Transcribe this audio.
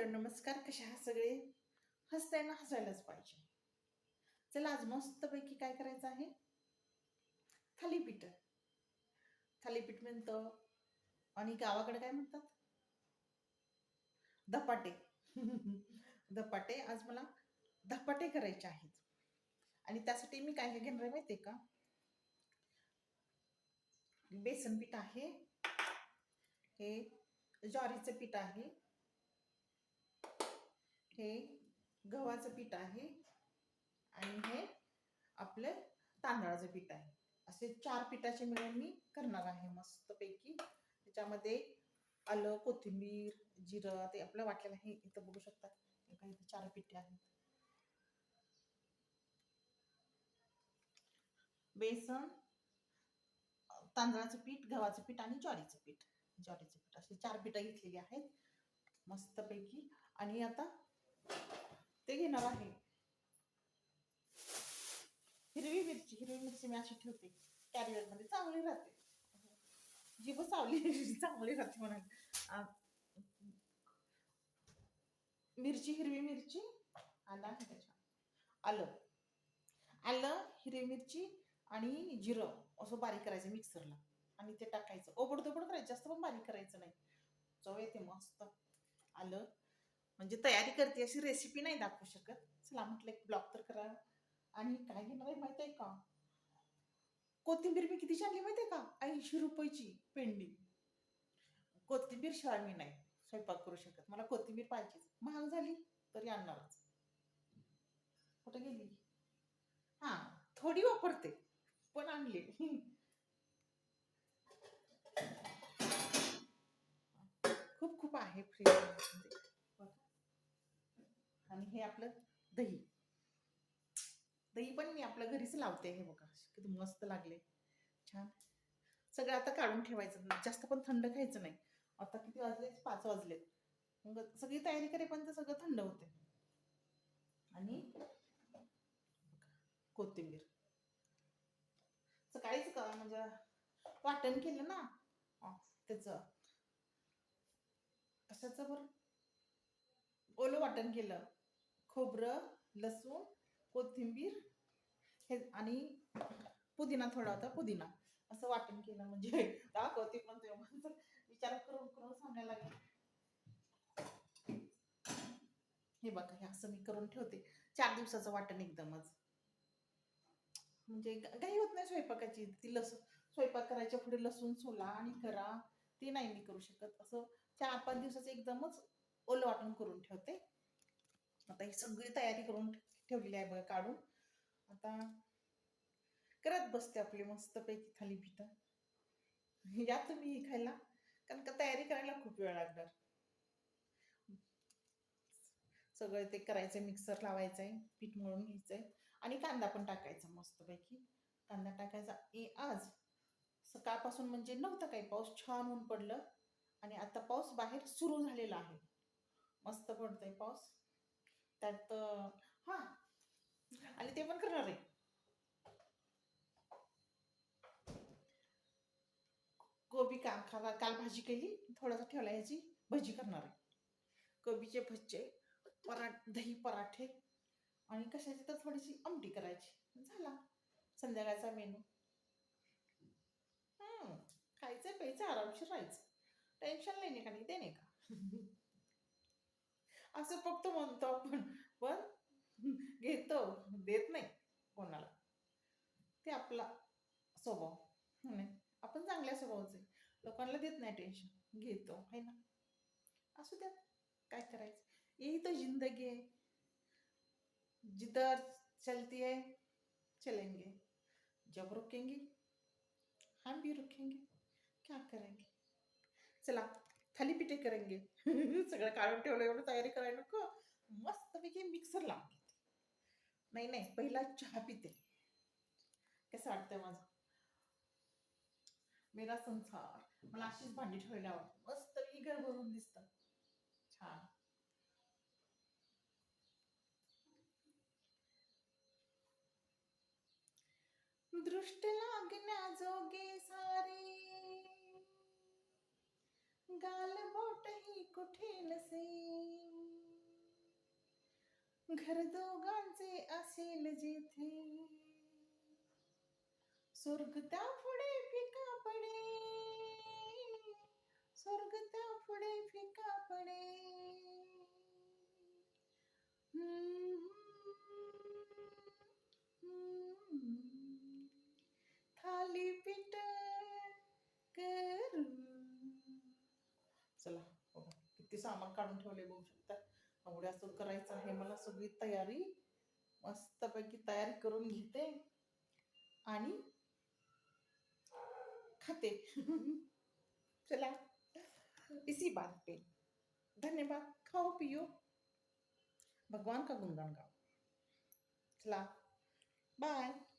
Hello नमस्कार कशा आहात सगळे? हसतायना हसायलाच पाहिजे. चला आज मस्तपैकी काय करायचं आहे? थालीपीठ. थालीपीठ म्हणतं आणि गावाकडे काय म्हणतात? धपाटे. धपाटे आज मला धपाटे करायचे आहेत. आणि त्यासाठी मी काय काय घेणार आहे माहिती आहे का? बेसन पीठ आहे. हे ज्वारीचं पीठ आहे. हे गव्हाचं पीठ आहे आणि हे आपलं तांदळाचं पीठ आहे. असे चार पिठाचे मिळून मी करणार आहे मस्तपैकी. त्याच्यामध्ये आलं कोथिंबीर जिरं ते आपलं वाटलेलं आहे इथं बघू शकता. इथं चार पिठे आहेत. बेसन तांदळाचं पीठ गव्हाचं पीठ आणि ज्वारीचं पीठ. ज्वारीचं पीठ असे चार पिठं घेतलेली आहेत. मस्तपैकी. आणि आता ते घेणार आहे. हिरवी मिरची हिरवी मिरची मी अशी ठेवते. कॅरियरमध्ये चांगली राहते. जीभ चावली चांगली राहते म्हणून. मिरची हिरवी मिरची आलं आहे आलं. आलं हिरवी मिरची आणि जिरं. असं बारीक करायचं मिक्सरला आणि ते टाकायचं. ओबड दोबड करायचं. जास्त पण बारीक करायचं नाही. चव येते मस्त. आलं. म्हणजे तयारी करते अशी रेसिपी नाही दाखवू शकत. चला म्हटलं एक ब्लॉग तर करा. आणि काय घेणार आहे माहिती आहे का? कोथिंबीर मी कितीची आणली माहिती आहे का? ऐंशी रुपयाची पेंडी. कोथिंबीर शिवाय मी नाही. स्वयंपाक करू शकत. मला कोथिंबीर पाहिजेच महाग झाली तरी आणणारच. कुठे गेली? हा थोडी वापरते पण आणली. खूप खूप आहे फ्रीज आणि हे आपलं दही. दही पण मी आपल्या घरीच लावते हे बघा. किती मस्त लागले. छान. सगळं आता काढून ठेवायचं. जास्त पण थंड खायचं नाही. आता किती वाजले? पाच वाजलेत मग सगळी तयारी करेपर्यंत सगळं थंड होते. आणि कोथिंबीर. सकाळीच का म्हणजे वाटण केलं ना? त्याच. कशाच कशाचं बरं? ओलं वाटण केलं. खोबरं लसूण कोथिंबीर हे आणि पुदिना थोडा होता पुदिना. असं वाटण केलं म्हणजे दाखवते पण ते विचार करून करून सांगायला लागेल. हे बघा हे असं मी करून ठेवते. चार दिवसाचं वाटण एकदमच. म्हणजे काही होत नाही स्वयंपाकाची. ती लसूण स्वयंपाक करायच्या पुढे लसूण सोला आणि करा ते नाही मी करू शकत. असं चार पाच दिवसाचं एकदमच ओलं वाटण करून ठेवते. आता ही सगळी तयारी करून ठेवलेली आहे बघा काढून. आता करत बसते आपली मस्तपैकी थालीपीठ या तुम्ही खायला कारण का तयारी करायला खूप वेळ लागणार. सगळं ते करायचं मिक्सर लावायचं आहे पीठ मळून घ्यायचंय. आणि कांदा पण टाकायचा मस्तपैकी कांदा टाकायचा. ए आज सकाळपासून म्हणजे नव्हता काही पाऊस छान ऊन पडलं. आणि आता पाऊस बाहेर सुरू झालेला आहे. मस्त पडतोय पाऊस. त्यात हा. आणि ते पण करणार आहे. कोबी का खा काल भाजी केली थोडासा ठेवला याची भजी करणार आहे. कोबीचे भज्जे परा दही पराठे आणि कशाची तर थोडीशी आमटी करायची. झाला संध्याकाळचा मेनू. खायचं प्यायचं आरामशीर राहायचं. टेन्शन नाही नाही का नाही ते नाही का? असं फक्त म्हणतो आपण. पण घेतो देत नाही कोणाला. ते आपला स्वभाव नाही आपण चांगल्या स्वभावाचे. लोकांना देत नाही टेन्शन घेतो है ना? असू द्या. काय करायचं? यही तो जिंदगी आहे. जिधर चलती है चलेंगे. जब रुकेंगे हम भी रुकेंगे. क्या करेंगे? चला खाली पिठे करेंगे. सगळं काढून ठेवलं एवढं तयारी करायला नको. मस्तपैकी मिक्सर लावून घेते. नाही नाही पहिला चहा पिते. कसं वाटतंय माझं? मेरा संसार. मला अशीच भांडी ठेवायला आवडते मस्त घर भरून दिसत छान. दृष्ट लागण्याजोगे सारे. गाल बोटही कुठे नसे घर दोघांचे असेल जेथे. स्वर्ग त्या पुढे फिका पडे. स्वर्ग त्या पुढे फिका पडे थालीपीठ करू चला बघा किती सामान काढून ठेवले बघू शकता. एवढे असं करायचं आहे. मला सगळी तयारी मस्तपैकी तयारी करून घेते. आणि खाते. चला. इसी बात पे. धन्यवाद. खाओ पियो. भगवान का गुणगान गाओ. चला. बाय